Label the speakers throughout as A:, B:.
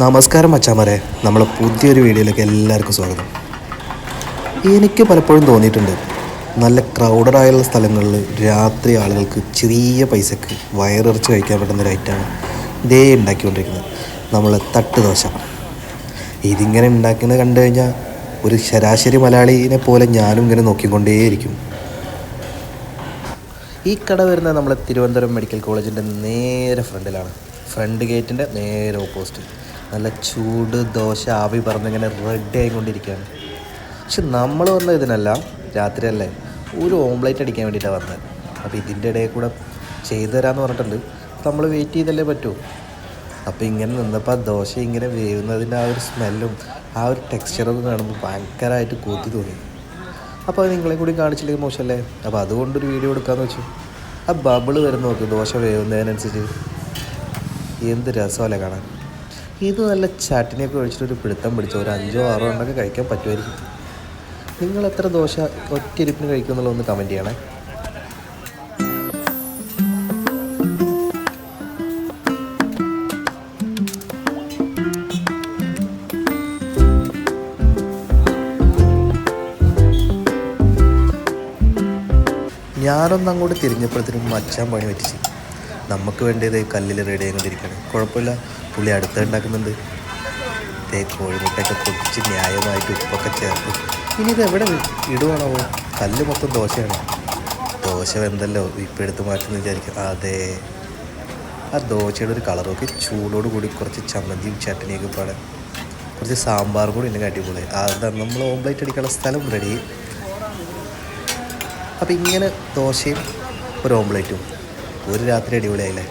A: നമസ്കാരം അച്ചാമരെ. നമ്മളെ പുതിയൊരു വീഡിയോയിലേക്ക് എല്ലാവർക്കും സ്വാഗതം. എനിക്ക് പലപ്പോഴും തോന്നിയിട്ടുണ്ട് നല്ല ക്രൗഡഡായുള്ള സ്ഥലങ്ങളിൽ രാത്രി ആളുകൾക്ക് ചെറിയ പൈസക്ക് വയറിറച്ച് കഴിക്കാൻ പറ്റുന്ന ഒരു ഐറ്റമാണ് ദേ ഉണ്ടാക്കിക്കൊണ്ടിരിക്കുന്നത്. നമ്മൾ തട്ട് ദോശ ഇതിങ്ങനെ ഉണ്ടാക്കുന്നത് കണ്ടു കഴിഞ്ഞാൽ ഒരു ശരാശരി മലയാളിനെ പോലെ ഞാനും ഇങ്ങനെ നോക്കിക്കൊണ്ടേയിരിക്കും. ഈ കട വരുന്നത് നമ്മളെ തിരുവനന്തപുരം മെഡിക്കൽ കോളേജിന്റെ നേരെ ഫ്രണ്ടിലാണ്. ഫ്രണ്ട് ഗേറ്റിന്റെ നേരെ ഓപ്പോസിറ്റ് നല്ല ചൂട് ദോശ ആവി പറഞ്ഞിങ്ങനെ റെഡി ആയിക്കൊണ്ടിരിക്കുകയാണ്. പക്ഷെ നമ്മൾ വന്ന ഇതിനല്ല രാത്രിയല്ലേ ഒരു ഓംലേറ്റ് അടിക്കാൻ വേണ്ടിയിട്ടാണ് വന്നത്. അപ്പോൾ ഇതിന്റെ ഇടയിൽ കൂടെ ചെയ്തു തരാമെന്ന് പറഞ്ഞിട്ടുണ്ട്. നമ്മൾ വെയിറ്റ് ചെയ്തല്ലേ പറ്റൂ. അപ്പോൾ ഇങ്ങനെ നിന്നപ്പോൾ ആ ദോശ ഇങ്ങനെ വേവുന്നതിന്റെ ആ ഒരു സ്മെല്ലും ആ ഒരു ടെക്സ്ചറും കാണുമ്പോൾ ഭയങ്കരമായിട്ട് കൊതി തോന്നി. അപ്പോൾ അത് നിങ്ങളെ കൂടി കാണിച്ചില്ലെങ്കിൽ മോശമല്ലേ? അപ്പോൾ അതുകൊണ്ടൊരു വീഡിയോ എടുക്കാമെന്ന് വെച്ചു. ആ ബബിൾ വരുന്ന നോക്ക് ദോശ വേവുന്നതിനനുസരിച്ച്. എന്ത് രസമല്ലേ കാണാൻ? ഇത് നല്ല ചട്ടിനിയൊക്കെ ഒഴിച്ചിട്ട് ഒരു പിടുത്തം പിടിച്ച ഒരു അഞ്ചോ ആറോ എണ്ണൊക്കെ കഴിക്കാൻ പറ്റുമായിരിക്കും. നിങ്ങൾ എത്ര ദോശ ഒറ്റയിരിപ്പിന് കഴിക്കുമെന്നുള്ള ഒന്ന് കമന്റ് ചെയ്യണേ. ഞാനൊന്ന് അങ്ങോട്ട് തിരിഞ്ഞപ്പോഴത്തേനും മച്ചാൻ പണി പറ്റിച്ച്. നമുക്ക് വേണ്ടത് കല്ലിൽ റെഡി ആയിക്കൊണ്ടിരിക്കുകയാണ്. കുഴപ്പമില്ല. പുള്ളി അടുത്ത് ഉണ്ടാക്കുന്നുണ്ട്. ദേ കോഴിമുട്ടയൊക്കെ പൊടിച്ച് ന്യായമായിട്ട് ഉപ്പൊക്കെ ചേർത്ത്. ഇനി ഇത് എവിടെ ഇടുവാണോ? കല്ല് മൊത്തം ദോശയാണ്? ദോശ വെന്തല്ലോ ഇപ്പം എടുത്ത് മാറ്റുന്ന വിചാരിക്കും അതെ ആ ദോശയുടെ ഒരു കളറൊക്കെ ചൂടോട് കൂടി കുറച്ച് ചമ്മന്തിയും ചട്നിയൊക്കെ പാടെ. കുറച്ച് സാമ്പാറും കൂടി ഉണ്ടെങ്കിൽ അടിപൊളി അതാണ് നമ്മൾ ഓംപ്ലേറ്റ് അടിക്കാനുള്ള സ്ഥലം റെഡി അപ്പം ഇങ്ങനെ ദോശയും ഒരു ഓംപ്ലേറ്റും ഒരു രാത്രി അടിപൊളിയായില്ലേ?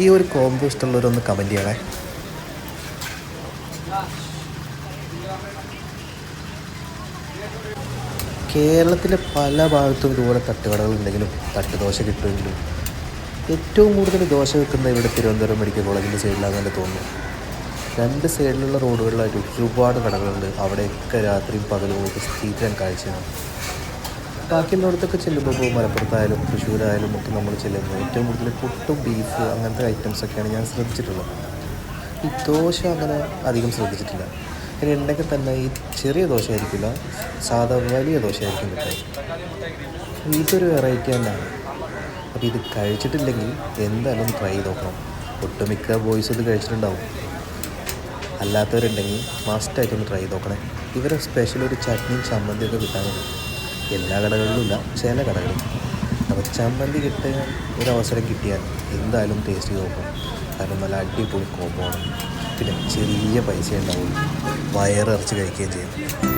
A: ഈ ഒരു കോംബോ ഇഷ്ടമുള്ളവരൊന്ന് കമന്റ് ചെയ്യണേ. കേരളത്തിലെ പല ഭാഗത്തും ഇതുപോലെ തട്ടുകടകളുണ്ടെങ്കിലും തട്ട് ദോശ കിട്ടുമെങ്കിലും ഏറ്റവും കൂടുതൽ ദോശ വെക്കുന്ന ഇവിടെ തിരുവനന്തപുരം മെഡിക്കൽ കോളേജിന്റെ സൈഡിലാണെന്ന് തോന്നുന്നു. രണ്ട് സൈഡിലുള്ള റോഡുകളിലായിട്ട് ഒരുപാട് കടകളുണ്ട്. അവിടെയൊക്കെ രാത്രിയും പകലും പോയിട്ട് സ്ഥിരം കാഴ്ചയാണ്. ബാക്കിയുള്ളിടത്തൊക്കെ ചെല്ലുമ്പോൾ ഇപ്പോൾ മലപ്പുറത്തായാലും തൃശ്ശൂരായാലും ഒക്കെ നമ്മൾ ചെല്ലുന്നത് ഏറ്റവും കൂടുതൽ പുട്ടും ബീഫ് അങ്ങനത്തെ ഐറ്റംസൊക്കെയാണ് ഞാൻ ശ്രദ്ധിച്ചിട്ടുള്ളത്. ഈ ദോശ അങ്ങനെ അധികം ശ്രദ്ധിച്ചിട്ടില്ല. പിന്നെ ഉണ്ടെങ്കിൽ തന്നെ ഈ ചെറിയ ദോശ ആയിരിക്കില്ല സാധാ വലിയ ദോശ ആയിരിക്കും കിട്ടുക ഇതൊരു വെറൈറ്റി തന്നെയാണ്. അപ്പോൾ ഇത് കഴിച്ചിട്ടില്ലെങ്കിൽ എന്തായാലും ട്രൈ ചെയ്ത് നോക്കണം. ഒട്ടുമിക്ക ബോയ്സ് ഇത് കഴിച്ചിട്ടുണ്ടാവും. അല്ലാത്തവരുണ്ടെങ്കിൽ മസ്റ്റായിട്ടൊന്ന് ട്രൈ ചെയ്ത് നോക്കണേ. ഇവരെ സ്പെഷ്യൽ ഒരു ചട്നിയും ചമ്മന്തിയൊക്കെ കിട്ടാൻ മതി എല്ലാ കടകളിലും ഇല്ല ചില കടകളിൽ അപ്പോൾ ചമ്മന്തി കിട്ടാൻ ഒരു അവസരം കിട്ടിയാൽ എന്തായാലും ടേസ്റ്റ് നോക്കണം. കാരണം നല്ല അടിപൊളി കോമ്പോ ആണ്. പിന്നെ ചെറിയ പൈസ ഉണ്ടാവും വയറിറച്ച് കഴിക്കുകയും ചെയ്യും.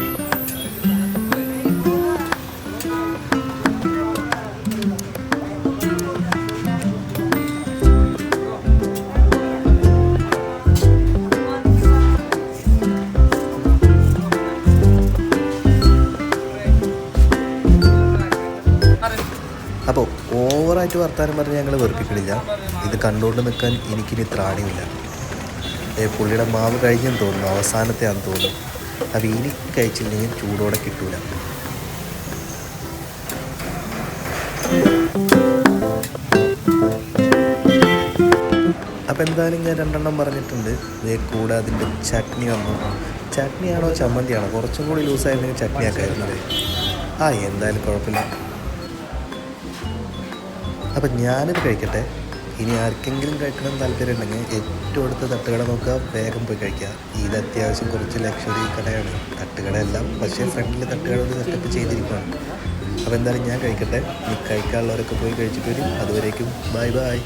A: ഓവറായിട്ട് വർത്താനം പറഞ്ഞ് ഞങ്ങൾ വെറുപ്പിക്കണില്ല. ഇത് കണ്ടുകൊണ്ട് നിൽക്കാൻ എനിക്കിനി ത്രാണിയില്ല പുള്ളിയുടെ മാവ് കഴിഞ്ഞെന്ന് തോന്നുന്നു. അവസാനത്തെയാണെന്ന് തോന്നുന്നു. അപ്പോൾ ഇനി കഴിച്ചില്ലെങ്കിൽ ചൂടോടെ കിട്ടൂല. അപ്പോൾ എന്തായാലും ഞാൻ രണ്ടെണ്ണം പറഞ്ഞിട്ടുണ്ട്. ഇതേ കൂടെ അതിന്റെ ചട്നി വന്നു. ചട്നിയാണോ ചമ്മന്തിയാണോ? കുറച്ചും കൂടി ലൂസായിരുന്നെങ്കിൽ ചട്നി ആക്കായിരുന്നത് ആ എന്തായാലും കുഴപ്പമില്ല. അപ്പം ഞാനിത് കഴിക്കട്ടെ. ഇനി ആർക്കെങ്കിലും കഴിക്കണം താല്പര്യം ഉണ്ടെങ്കിൽ ഏറ്റവും അടുത്ത തട്ടുകട നോക്കുക. വേഗം പോയി കഴിക്കുക. ഇത് അത്യാവശ്യം കുറച്ച് ലക്ഷറി കടയാണ്. തട്ടുകടയെല്ലാം പക്ഷേ ഫ്രണ്ടിൽ തട്ടുകട ഒന്ന് സെറ്റപ്പ് ചെയ്തിരിക്കുകയാണ്. അപ്പോൾ എന്തായാലും ഞാൻ കഴിക്കട്ടെ. കഴിക്കാനുള്ളവരൊക്കെ പോയി കഴിച്ചിട്ട് വരും. അതുവരേക്കും ബൈ ബൈ